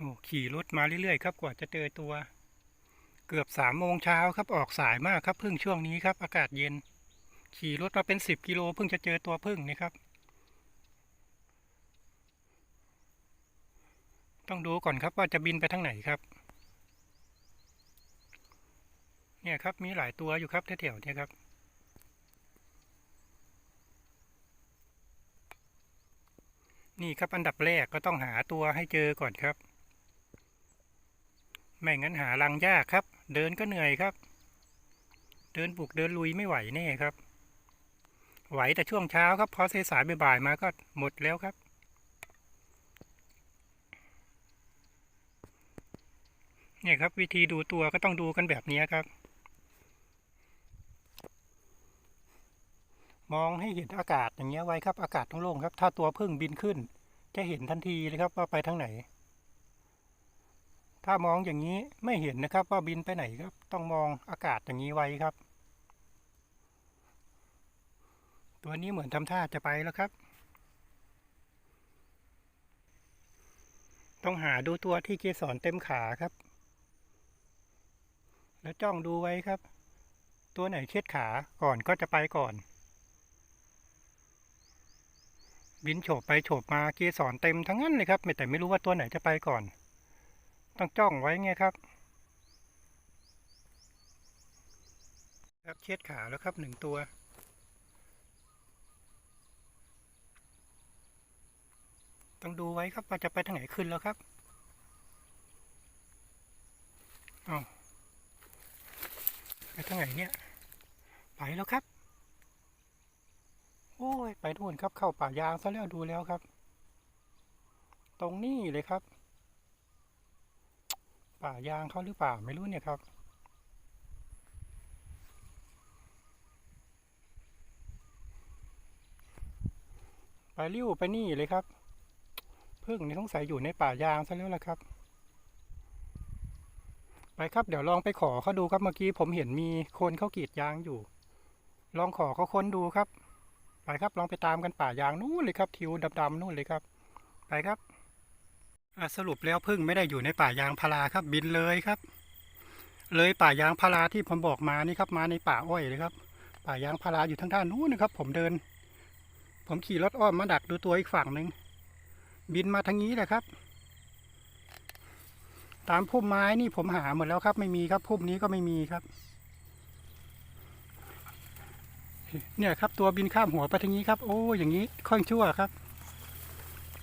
โอ้ขี่รถมาเรื่อยๆครับกว่าจะเจอตัว เกือบสามโมงเช้าครับออกสายมากครับพึ่งช่วงนี้ครับ อากาศเย็น ขี่รถมาเป็นสิบกิโลเพิ่งจะเจอตัวพึ่งนี่ครับ ต้องดูก่อนครับว่าจะบินไปทางไหนครับ เนี่ยครับมีหลายตัวอยู่ครับแถวๆเนี่ยครับนี่ครับอันดับแรกก็ต้องหาตัวให้เจอก่อนครับ ไม่งั้นหารังยากครับ เดินก็เหนื่อยครับ เดินบุกเดินลุยไม่ไหวแน่ครับ ไหวแต่ช่วงเช้าครับพอสายบ่ายมาก็หมดแล้วครับ เนี่ยครับ วิธีดูตัวก็ต้องดูกันแบบนี้ครับ มองให้เห็นอากาศอย่างเงี้ยไว้ครับ อากาศโล่งๆครับ ถ้าตัวพึ่งบินขึ้น จะเห็นทันทีเลยครับว่าไปทางไหน ถ้ามองอย่างนี้ไม่เห็นนะครับว่าบินไปไหนครับ ต้องมองอากาศอย่างนี้ไว้ครับ ตัวนี้เหมือนทำท่าจะไปแล้วครับ ต้องหาดูตัวที่เกสรเต็มขาครับ แล้วจ้องดูไว้ครับ ตัวไหนเช็ดขาก่อนก็จะไปก่อน บินโฉบไปโฉบมาเกสรเต็มทั้งนั้นเลยครับแต่ไม่รู้ว่าตัวไหนจะไปก่อน ต้องจ้องไว้ไงครับ ครับเช็ดขาแล้วครับหนึ่งตัว ต้องดูไว้ครับว่าจะไปทางไหนขึ้นแล้วครับเอาไปทางไหนเนี่ย ไปแล้วครับ โอ้ย ไปนู่นครับเข้าป่ายางซะแล้วดูแล้วครับ ตรงนี้เลยครับ ป่ายางเขาหรือเปล่าไม่รู้เนี่ยครับไปริ้วไปนี่เลยครับพึ่งนี่ต้องใส่อยู่ในป่ายางซะแล้วล่ะครับ ไปครับเดี๋ยวลองไปขอเขาดูครับเมื่อกี้ผมเห็นมีคนเขากรีดยางอยู่ ลองขอเขาค้นดูครับ ไปครับลองไปตามกันป่ายางนู่นเลยครับ ทิวดำๆนู่นเลยครับ ไปครับ สรุปแล้วพึ่งไม่ได้อยู่ในป่ายางพาราครับ บินเลยครับ เลยป่ายางพาราที่ผมบอกมานี่ครับ มาในป่าอ้อยเลยครับ ป่ายางพาราอยู่ทางด้านนู้นนะครับ ผมเดิน ผมขี่รถอ้อมมาดักดูตัวอีกฝั่งหนึ่งบินมาทางนี้แหละครับ ตามพุ่มไม้นี่ผมหาหมดแล้วครับ ไม่มีครับพุ่มนี้ก็ไม่มีครับ เนี่ยครับตัวบินข้ามหัวไปทางนี้ครับ โอ้อย่างนี้ค่อยชั่วครับ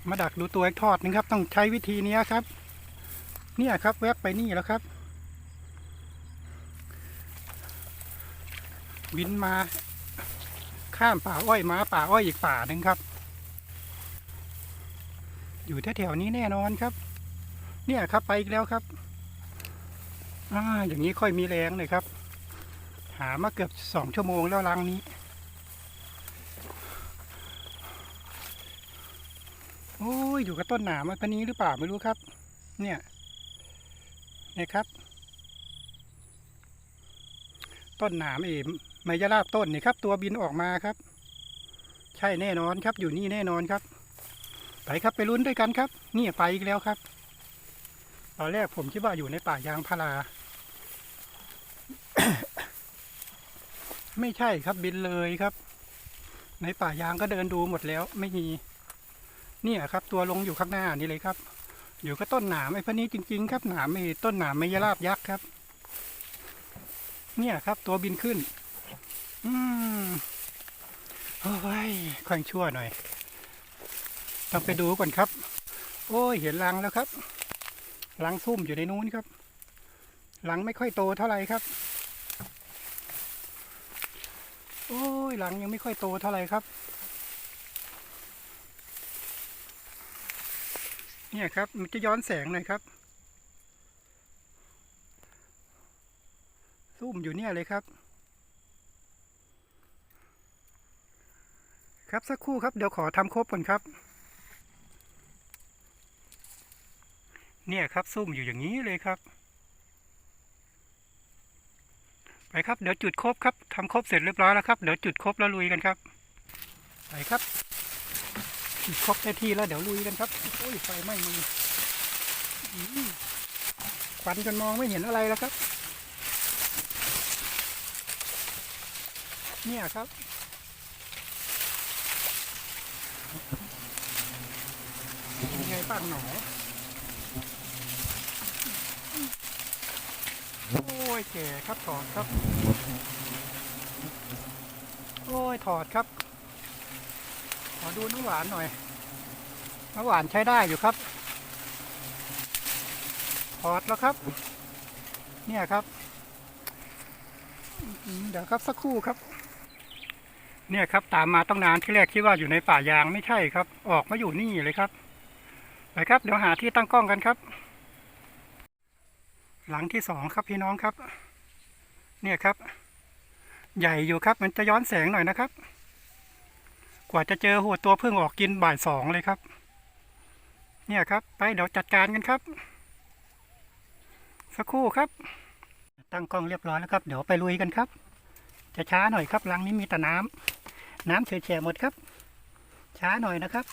มาดักดูตัวอีกทอดหนึงครับ ต้องใช้วิธีนี้ครับ เนี่ยครับ แวบไปนี่แล้วครับ บินมาข้ามป่าอ้อยมาป่าอ้อยอีกป่าหนึ่งครับ อยู่แถวๆนี้แน่นอนครับ เนี่ยครับไปอีกแล้วครับอ่าอย่างนี้ค่อยมีแรงเลยครับ หามาเกือบสองชั่วโมงแล้วรังนี้ โอ้ยอยู่กับต้นหนามอันนี้หรือเปล่าไม่รู้ครับ เนี่ยเนี่ยครับ ต้นหนามเอ๋ไมยราบต้นนี่ครับ ตัวบินออกมาครับ ใช่แน่นอนครับ อยู่นี่แน่นอนครับ ไปครับไปลุ้นด้วยกันครับ นี่ไปอีกแล้วครับ ตอนแรกผมคิดว่าอยู่ในป่ายางพารา ไม่ใช่ครับบินเลยครับ ในป่ายางก็เดินดูหมดแล้วไม่มี เนี่ยครับตัวลงอยู่ข้างหน้านี่เลยครับ อยู่ก็ต้นหนามไอ้พวกนี้จริง ๆ ครับหนามไอ้ต้นหนามไมยราบยักษ์ครับ เนี่ยครับตัวบินขึ้น อืมโอ้ยค่อยชั่วหน่อย ต้องไปดูก่อนครับ โอ้ยเห็นรังแล้วครับรังซุ่มอยู่ในนู้นครับรังไม่ค่อยโตเท่าไหร่ครับ โอ้ยรังยังไม่ค่อยโตเท่าไหร่ครับ เนี่ยครับ มันจะย้อนแสงหน่อยครับ ซุ่มอยู่เนี่ยเลยครับ ครับสักครู่ครับเดี๋ยวขอทำครบก่อนครับ เนี่ยครับซุ่มอยู่อย่างนี้เลยครับ ไปครับเดี๋ยวจุดครบครับทำครบเสร็จเรียบร้อยแล้วครับเดี๋ยวจุดครบแล้วลุยกันครับ ไปครับ จุดครบได้ที่แล้วเดี๋ยวลุยกันครับโอ้ยไฟไหม้มือควันจนมองไม่เห็นอะไรแล้วครับ เนี่ยครับยังไงบ้างหนอโอ้ยแก่ครับถอดครับ โอ้ยถอดครับ อดูน้ำหวานหน่อย น้ำหวานใช้ได้อยู่ครับถอดแล้วครับ เนี่ยครับ เดี๋ยวครับสักครู่ครับ เนี่ยครับตามมาต้องนานที่แรกคิดว่าอยู่ในป่ายางไม่ใช่ครับ ออกมาอยู่นี่เลยครับไปครับ เดี๋ยวหาที่ตั้งกล้องกันครับ หลังที่สองครับพี่น้องครับ เนี่ยครับ ใหญ่อยู่ครับ มันจะย้อนแสงหน่อยนะครับ กว่าจะเจอหัวตัวเพิ่งออกกินบ่ายสองเลยครับ เนี่ยครับ ไปเดี๋ยวจัดการกันครับ สักครู่ครับ ตั้งกล้องเรียบร้อยแล้วครับ เดี๋ยวไปลุยกันครับ จะช้าหน่อยครับรังนี้มีแต่น้ำน้ำเฉยๆหมดครับ ช้าหน่อยนะครับ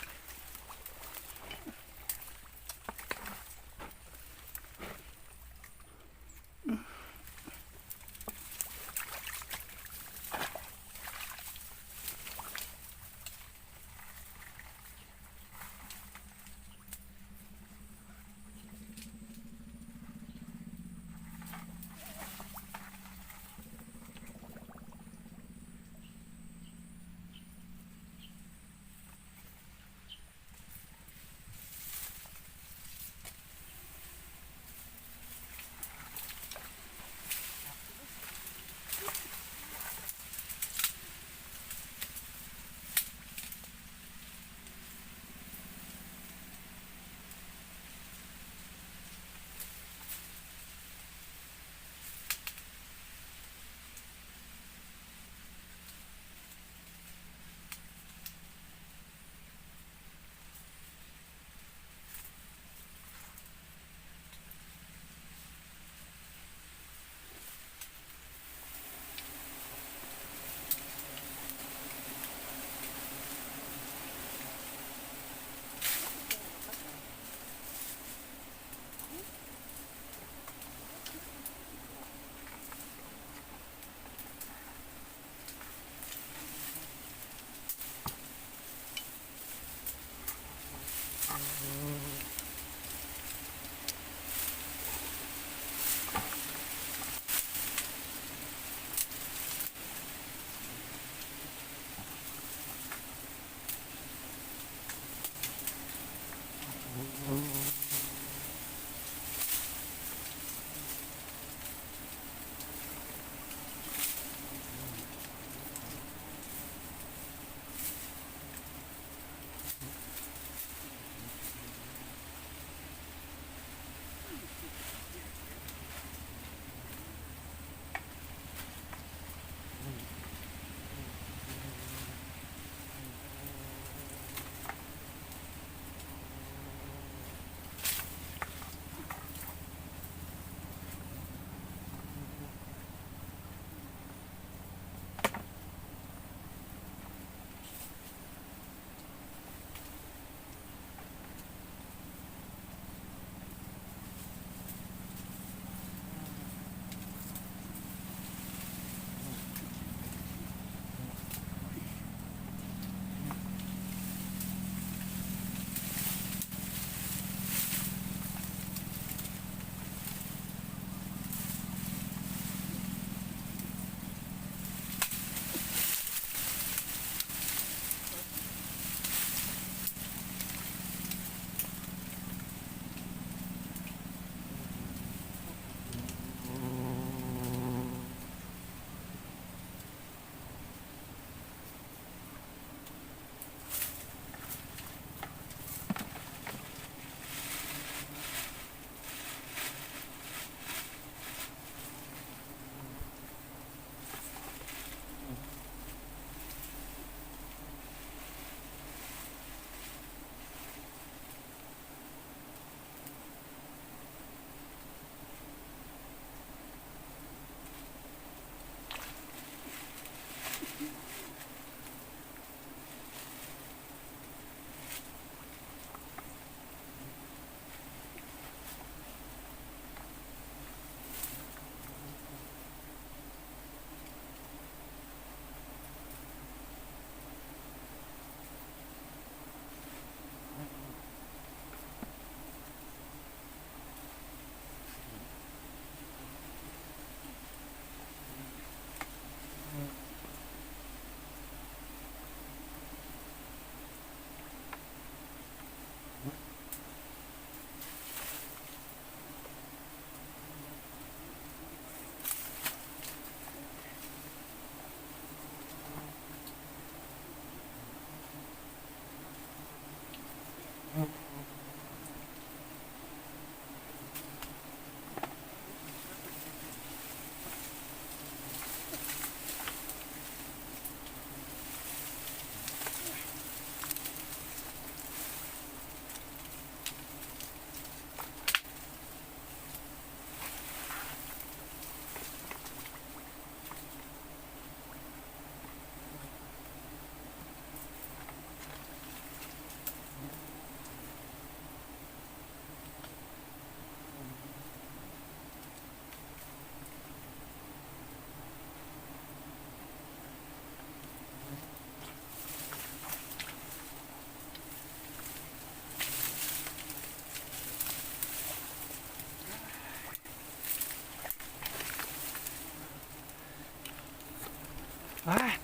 อ่า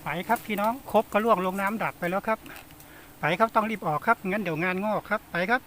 ไปครับพี่น้องครบก็ล่วงลงน้ำดับไปแล้วครับ ไปครับต้องรีบออกครับงั้นเดี๋ยวงานงอกครับไปครับ